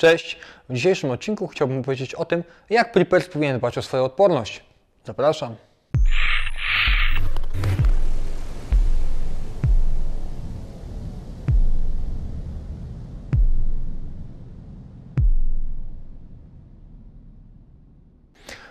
Cześć! W dzisiejszym odcinku chciałbym powiedzieć o tym, jak preppers powinien dbać o swoją odporność. Zapraszam.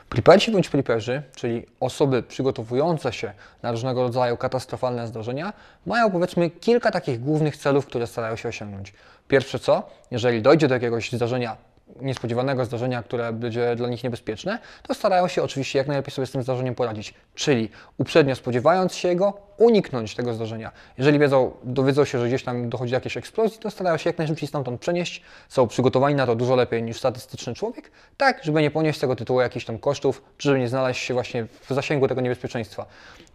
Prepersi bądź preperzy, czyli osoby przygotowujące się na różnego rodzaju katastrofalne zdarzenia, mają powiedzmy kilka takich głównych celów, które starają się osiągnąć. Pierwsze co, jeżeli dojdzie do jakiegoś zdarzenia niespodziewanego zdarzenia, które będzie dla nich niebezpieczne, to starają się oczywiście jak najlepiej sobie z tym zdarzeniem poradzić. Czyli uprzednio spodziewając się jego, uniknąć tego zdarzenia. Jeżeli wiedzą, dowiedzą się, że gdzieś tam dochodzi do jakiejś eksplozji, to starają się jak najszybciej stamtąd przenieść. Są przygotowani na to dużo lepiej niż statystyczny człowiek, tak, żeby nie ponieść tego tytułu jakichś tam kosztów, czy żeby nie znaleźć się właśnie w zasięgu tego niebezpieczeństwa.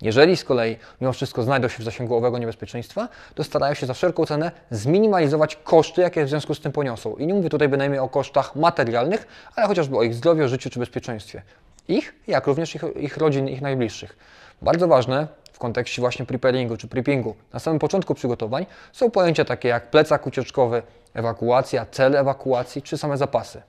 Jeżeli z kolei mimo wszystko znajdą się w zasięgu owego niebezpieczeństwa, to starają się za wszelką cenę zminimalizować koszty, jakie w związku z tym poniosą. I nie mówię tutaj bynajmniej o kosztach materialnych, ale chociażby o ich zdrowiu, życiu czy bezpieczeństwie. Ich, jak również ich, ich rodzin, ich najbliższych. Bardzo ważne w kontekście właśnie preparingu czy preppingu na samym początku przygotowań są pojęcia takie jak plecak ucieczkowy, ewakuacja, cel ewakuacji czy same zapasy.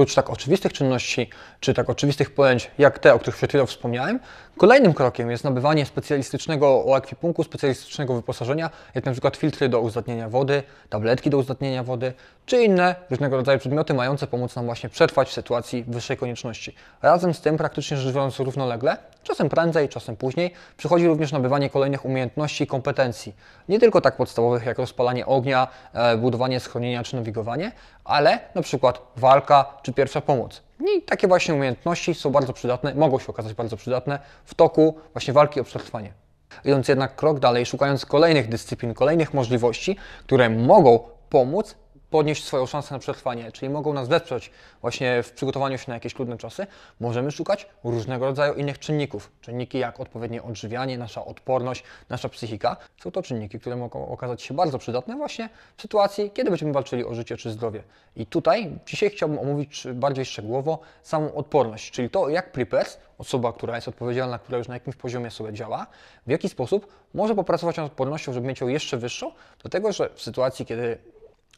Prócz tak oczywistych czynności, czy tak oczywistych pojęć, jak te, o których przed chwilą wspomniałem, kolejnym krokiem jest nabywanie specjalistycznego ekwipunku, specjalistycznego wyposażenia, jak na przykład filtry do uzdatnienia wody, tabletki do uzdatnienia wody, czy inne różnego rodzaju przedmioty mające pomóc nam właśnie przetrwać w sytuacji wyższej konieczności. Razem z tym, praktycznie rzecz biorąc równolegle, czasem prędzej, czasem później, przychodzi również nabywanie kolejnych umiejętności i kompetencji. Nie tylko tak podstawowych jak rozpalanie ognia, e, budowanie schronienia czy nawigowanie, ale na przykład walka czy pierwsza pomoc. I takie właśnie umiejętności są bardzo przydatne, mogą się okazać bardzo przydatne w toku właśnie walki o przetrwanie. Idąc jednak krok dalej, szukając kolejnych dyscyplin, kolejnych możliwości, które mogą pomóc podnieść swoją szansę na przetrwanie, czyli mogą nas wesprzeć właśnie w przygotowaniu się na jakieś trudne czasy, możemy szukać różnego rodzaju innych czynników. Czynniki jak odpowiednie odżywianie, nasza odporność, nasza psychika. Są to czynniki, które mogą okazać się bardzo przydatne właśnie w sytuacji, kiedy będziemy walczyli o życie czy zdrowie. I tutaj dzisiaj chciałbym omówić bardziej szczegółowo samą odporność, czyli to, jak preppers, osoba, która jest odpowiedzialna, która już na jakimś poziomie sobie działa, w jaki sposób może popracować nad odpornością, żeby mieć ją jeszcze wyższą, do tego, że w sytuacji, kiedy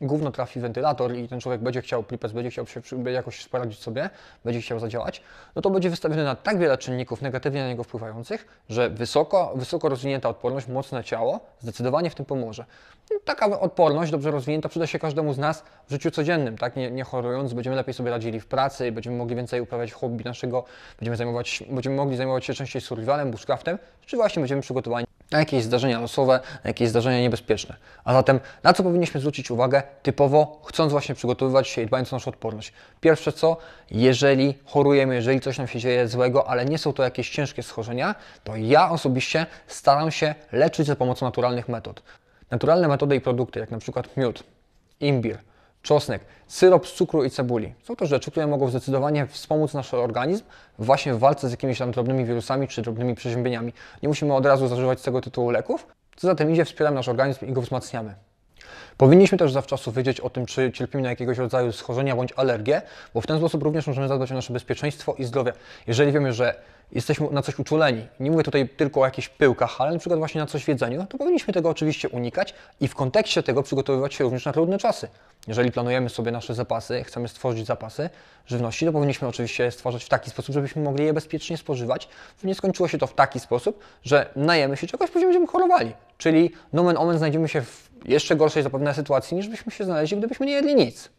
gówno trafi wentylator i ten człowiek będzie chciał pripes, będzie chciał się jakoś poradzić sobie, będzie chciał zadziałać, no to będzie wystawiony na tak wiele czynników negatywnie na niego wpływających, że wysoko, wysoko rozwinięta odporność, mocne ciało zdecydowanie w tym pomoże. No, taka odporność dobrze rozwinięta przyda się każdemu z nas w życiu codziennym, tak? Nie, nie chorując, będziemy lepiej sobie radzili w pracy, będziemy mogli więcej uprawiać hobby naszego, będziemy, zajmować, będziemy mogli zajmować się częściej survivalem, bushcraftem, czy właśnie będziemy przygotowani na jakieś zdarzenia losowe, na jakieś zdarzenia niebezpieczne. A zatem na co powinniśmy zwrócić uwagę typowo, chcąc właśnie przygotowywać się i dbając o naszą odporność? Pierwsze co, jeżeli chorujemy, jeżeli coś nam się dzieje złego, ale nie są to jakieś ciężkie schorzenia, to ja osobiście staram się leczyć za pomocą naturalnych metod. Naturalne metody i produkty, jak na przykład miód, imbir, czosnek, syrop z cukru i cebuli. Są to rzeczy, które mogą zdecydowanie wspomóc nasz organizm właśnie w walce z jakimiś tam drobnymi wirusami czy drobnymi przeziębieniami. Nie musimy od razu zażywać z tego tytułu leków, co za tym idzie, wspieramy nasz organizm i go wzmacniamy. Powinniśmy też zawczasu wiedzieć o tym, czy cierpimy na jakiegoś rodzaju schorzenia bądź alergię, bo w ten sposób również możemy zadbać o nasze bezpieczeństwo i zdrowie. Jeżeli wiemy, że jesteśmy na coś uczuleni, nie mówię tutaj tylko o jakichś pyłkach, ale na przykład właśnie na coś w jedzeniu, to powinniśmy tego oczywiście unikać i w kontekście tego przygotowywać się również na trudne czasy. Jeżeli planujemy sobie nasze zapasy, chcemy stworzyć zapasy żywności, to powinniśmy oczywiście stwarzać w taki sposób, żebyśmy mogli je bezpiecznie spożywać, żeby nie skończyło się to w taki sposób, że najemy się czegoś, później będziemy chorowali. Czyli nomen omen znajdziemy się w jeszcze gorszej zapewne sytuacji, niż byśmy się znaleźli, gdybyśmy nie jedli nic.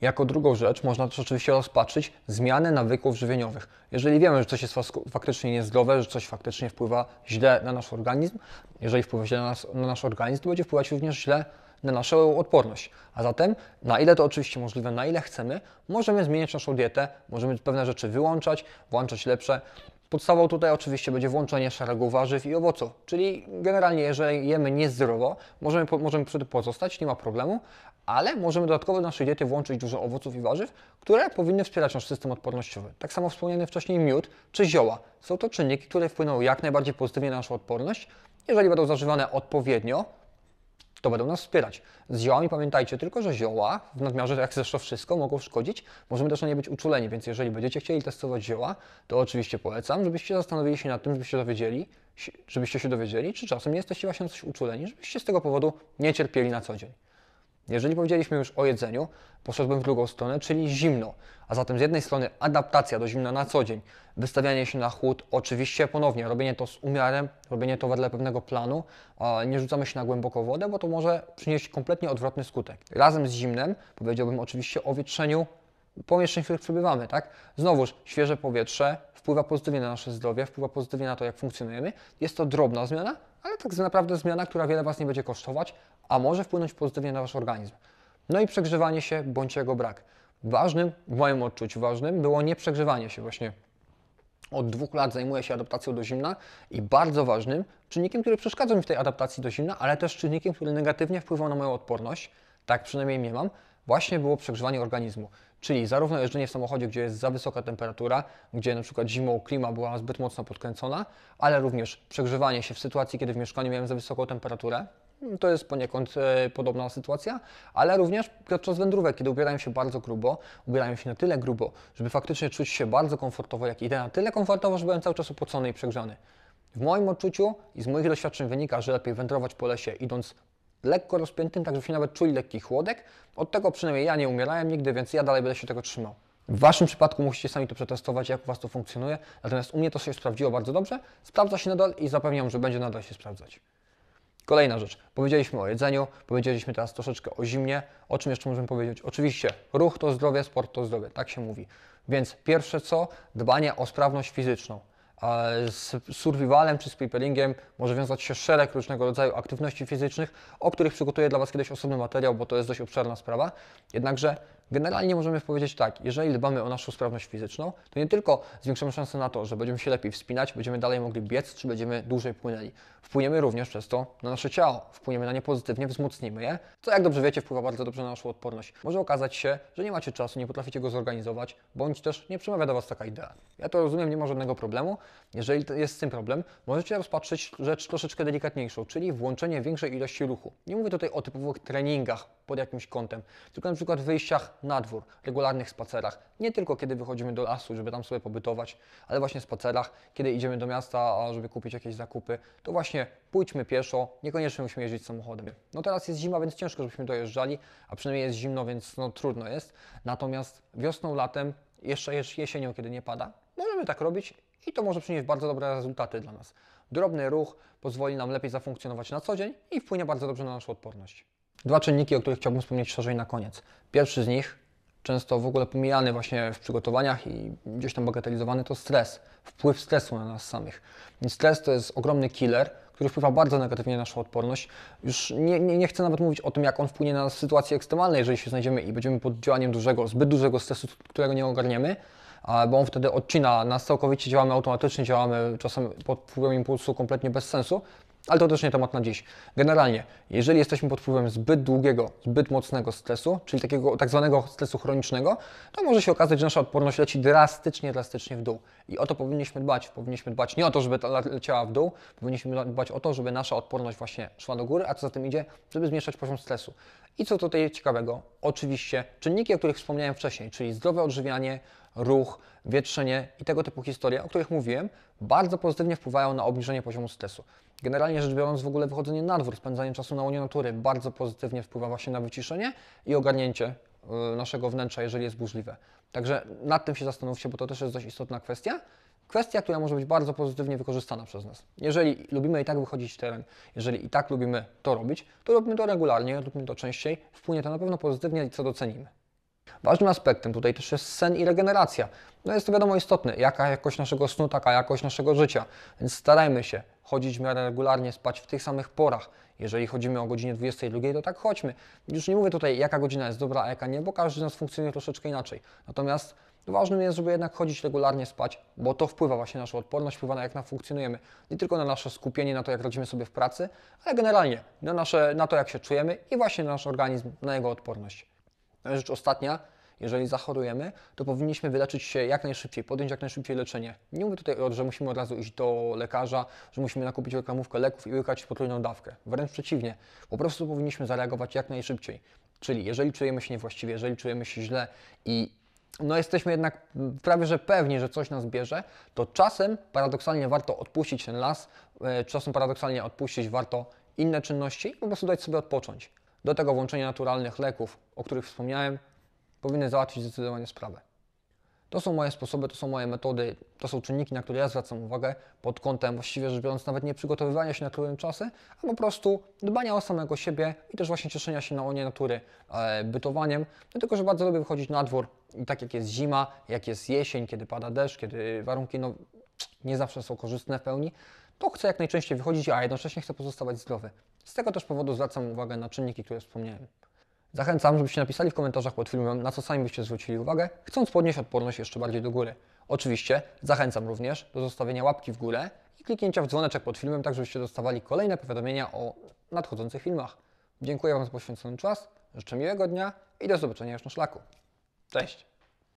Jako drugą rzecz można też oczywiście rozpatrzyć zmianę nawyków żywieniowych. Jeżeli wiemy, że coś jest faktycznie niezdrowe, że coś faktycznie wpływa źle na nasz organizm, jeżeli wpływa źle na, nas, na nasz organizm, to będzie wpływać również źle na naszą odporność. A zatem, na ile to oczywiście możliwe, na ile chcemy, możemy zmieniać naszą dietę, możemy pewne rzeczy wyłączać, włączać lepsze. Podstawą tutaj oczywiście będzie włączenie szeregu warzyw i owoców, czyli generalnie jeżeli jemy niezdrowo, możemy, możemy przy tym pozostać, nie ma problemu, ale możemy dodatkowo do naszej diety włączyć dużo owoców i warzyw, które powinny wspierać nasz system odpornościowy. Tak samo wspomniany wcześniej miód czy zioła. Są to czynniki, które wpłyną jak najbardziej pozytywnie na naszą odporność, jeżeli będą zażywane odpowiednio, to będą nas wspierać. Z ziołami pamiętajcie tylko, że zioła w nadmiarze, jak zresztą wszystko, mogą szkodzić. Możemy też na nie być uczuleni, więc jeżeli będziecie chcieli testować zioła, to oczywiście polecam, żebyście zastanowili się nad tym, żebyście dowiedzieli, żebyście się dowiedzieli, czy czasem nie jesteście właśnie na coś uczuleni, żebyście z tego powodu nie cierpieli na co dzień. Jeżeli powiedzieliśmy już o jedzeniu, poszedłbym w drugą stronę, czyli zimno. A zatem z jednej strony adaptacja do zimna na co dzień, wystawianie się na chłód, oczywiście ponownie robienie to z umiarem, robienie to wedle pewnego planu, nie rzucamy się na głęboką wodę, bo to może przynieść kompletnie odwrotny skutek. Razem z zimnem powiedziałbym oczywiście o wietrzeniu pomieszczeń, w których przebywamy, tak? Znowuż świeże powietrze wpływa pozytywnie na nasze zdrowie, wpływa pozytywnie na to, jak funkcjonujemy. Jest to drobna zmiana, ale tak naprawdę zmiana, która wiele Was nie będzie kosztować, a może wpłynąć pozytywnie na Wasz organizm. No i przegrzewanie się bądź jego brak. Ważnym, w moim odczuciu ważnym, było nie przegrzewanie się właśnie. Od dwóch lat zajmuję się adaptacją do zimna i bardzo ważnym czynnikiem, który przeszkadza mi w tej adaptacji do zimna, ale też czynnikiem, który negatywnie wpływał na moją odporność, tak przynajmniej nie mam, właśnie było przegrzewanie organizmu. Czyli zarówno jeżdżenie w samochodzie, gdzie jest za wysoka temperatura, gdzie na przykład zimą klima była zbyt mocno podkręcona, ale również przegrzewanie się w sytuacji, kiedy w mieszkaniu miałem za wysoką temperaturę, to jest poniekąd e, podobna sytuacja, ale również podczas wędrówek, kiedy ubierają się bardzo grubo, ubierają się na tyle grubo, żeby faktycznie czuć się bardzo komfortowo, jak idę na tyle komfortowo, że byłem cały czas upocony i przegrzany. W moim odczuciu i z moich doświadczeń wynika, że lepiej wędrować po lesie idąc lekko rozpiętym, tak żebyśmy nawet czuli lekki chłodek. Od tego przynajmniej ja nie umierałem nigdy, więc ja dalej będę się tego trzymał. W Waszym przypadku musicie sami to przetestować, jak u Was to funkcjonuje, natomiast u mnie to się sprawdziło bardzo dobrze, sprawdza się nadal i zapewniam, że będzie nadal się sprawdzać. Kolejna rzecz. Powiedzieliśmy o jedzeniu, powiedzieliśmy teraz troszeczkę o zimnie. O czym jeszcze możemy powiedzieć? Oczywiście, ruch to zdrowie, sport to zdrowie, tak się mówi. Więc pierwsze co? Dbanie o sprawność fizyczną. Z survivalem czy z preparingiem może wiązać się szereg różnego rodzaju aktywności fizycznych, o których przygotuję dla Was kiedyś osobny materiał, bo to jest dość obszerna sprawa. Jednakże generalnie możemy powiedzieć tak, jeżeli dbamy o naszą sprawność fizyczną, to nie tylko zwiększamy szanse na to, że będziemy się lepiej wspinać, będziemy dalej mogli biec, czy będziemy dłużej płynęli. Wpłyniemy również przez to na nasze ciało, wpłyniemy na nie pozytywnie, wzmocnimy je, co jak dobrze wiecie wpływa bardzo dobrze na naszą odporność. Może okazać się, że nie macie czasu, nie potraficie go zorganizować, bądź też nie przemawia do Was taka idea. Ja to rozumiem, nie ma żadnego problemu. Jeżeli jest z tym problem, możecie rozpatrzyć rzecz troszeczkę delikatniejszą, czyli włączenie większej ilości ruchu. Nie mówię tutaj o typowych treningach pod jakimś kątem, tylko na przykład wyjściach na dwór, regularnych spacerach. Nie tylko kiedy wychodzimy do lasu, żeby tam sobie pobytować, ale właśnie spacerach, kiedy idziemy do miasta, żeby kupić jakieś zakupy, to właśnie pójdźmy pieszo, niekoniecznie musimy jeździć samochodem. No teraz jest zima, więc ciężko, żebyśmy dojeżdżali, a przynajmniej jest zimno, więc no trudno jest. Natomiast wiosną, latem, jeszcze jesienią, kiedy nie pada, możemy tak robić i to może przynieść bardzo dobre rezultaty dla nas. Drobny ruch pozwoli nam lepiej zafunkcjonować na co dzień i wpłynie bardzo dobrze na naszą odporność. Dwa czynniki, o których chciałbym wspomnieć szerzej na koniec. Pierwszy z nich, często w ogóle pomijany właśnie w przygotowaniach i gdzieś tam bagatelizowany, to stres, wpływ stresu na nas samych. Więc stres to jest ogromny killer, który wpływa bardzo negatywnie na naszą odporność. Już nie, nie, nie chcę nawet mówić o tym, jak on wpłynie na sytuacje ekstremalne, jeżeli się znajdziemy i będziemy pod działaniem dużego, zbyt dużego stresu, którego nie ogarniemy, bo on wtedy odcina nas całkowicie, działamy automatycznie, działamy czasem pod wpływem impulsu kompletnie bez sensu, ale to też nie temat na dziś. Generalnie, jeżeli jesteśmy pod wpływem zbyt długiego, zbyt mocnego stresu, czyli takiego tak zwanego stresu chronicznego, to może się okazać, że nasza odporność leci drastycznie, drastycznie w dół. I o to powinniśmy dbać. Powinniśmy dbać nie o to, żeby leciała w dół, powinniśmy dbać o to, żeby nasza odporność właśnie szła do góry, a co za tym idzie, żeby zmniejszać poziom stresu. I co tutaj ciekawego? Oczywiście czynniki, o których wspomniałem wcześniej, czyli zdrowe odżywianie, ruch, wietrzenie i tego typu historie, o których mówiłem, bardzo pozytywnie wpływają na obniżenie poziomu stresu. Generalnie rzecz biorąc, w ogóle wychodzenie na dwór, spędzanie czasu na łonie natury bardzo pozytywnie wpływa właśnie na wyciszenie i ogarnięcie y, naszego wnętrza, jeżeli jest burzliwe. Także nad tym się zastanówcie, bo to też jest dość istotna kwestia. Kwestia, która może być bardzo pozytywnie wykorzystana przez nas. Jeżeli lubimy i tak wychodzić w teren, jeżeli i tak lubimy to robić, to róbmy to regularnie, róbmy to częściej, wpłynie to na pewno pozytywnie i co docenimy. Ważnym aspektem tutaj też jest sen i regeneracja. No jest to wiadomo istotne, jaka jakość naszego snu, taka jakość naszego życia. Więc starajmy się chodzić w miarę regularnie, spać w tych samych porach. Jeżeli chodzimy o godzinie 22, to tak chodźmy. Już nie mówię tutaj, jaka godzina jest dobra, a jaka nie, bo każdy z nas funkcjonuje troszeczkę inaczej. Natomiast ważnym jest, żeby jednak chodzić regularnie spać, bo to wpływa właśnie na naszą odporność, wpływa na jak nam funkcjonujemy. Nie tylko na nasze skupienie, na to, jak radzimy sobie w pracy, ale generalnie na, nasze, na to, jak się czujemy i właśnie na nasz organizm, na jego odporność. Rzecz ostatnia, jeżeli zachorujemy, to powinniśmy wyleczyć się jak najszybciej, podjąć jak najszybciej leczenie. Nie mówię tutaj, że musimy od razu iść do lekarza, że musimy nakupić reklamówkę leków i łykać potrójną dawkę. Wręcz przeciwnie, po prostu powinniśmy zareagować jak najszybciej. Czyli jeżeli czujemy się niewłaściwie, jeżeli czujemy się źle i no jesteśmy jednak prawie że pewni, że coś nas bierze, to czasem paradoksalnie warto odpuścić ten las, e, czasem paradoksalnie odpuścić warto inne czynności i po prostu dać sobie odpocząć. Do tego włączenie naturalnych leków, o których wspomniałem, powinny załatwić zdecydowanie sprawę. To są moje sposoby, to są moje metody, to są czynniki, na które ja zwracam uwagę pod kątem właściwie rzecz biorąc nawet nie przygotowywania się na trudne czasy, a po prostu dbania o samego siebie i też właśnie cieszenia się na łonie natury e, bytowaniem, dlatego że bardzo lubię wychodzić na dwór i tak jak jest zima, jak jest jesień, kiedy pada deszcz, kiedy warunki no, nie zawsze są korzystne w pełni, to chcę jak najczęściej wychodzić, a jednocześnie chcę pozostawać zdrowy. Z tego też powodu zwracam uwagę na czynniki, które wspomniałem. Zachęcam, żebyście napisali w komentarzach pod filmem, na co sami byście zwrócili uwagę, chcąc podnieść odporność jeszcze bardziej do góry. Oczywiście zachęcam również do zostawienia łapki w górę i kliknięcia w dzwoneczek pod filmem, tak żebyście dostawali kolejne powiadomienia o nadchodzących filmach. Dziękuję Wam za poświęcony czas, życzę miłego dnia i do zobaczenia już na szlaku. Cześć!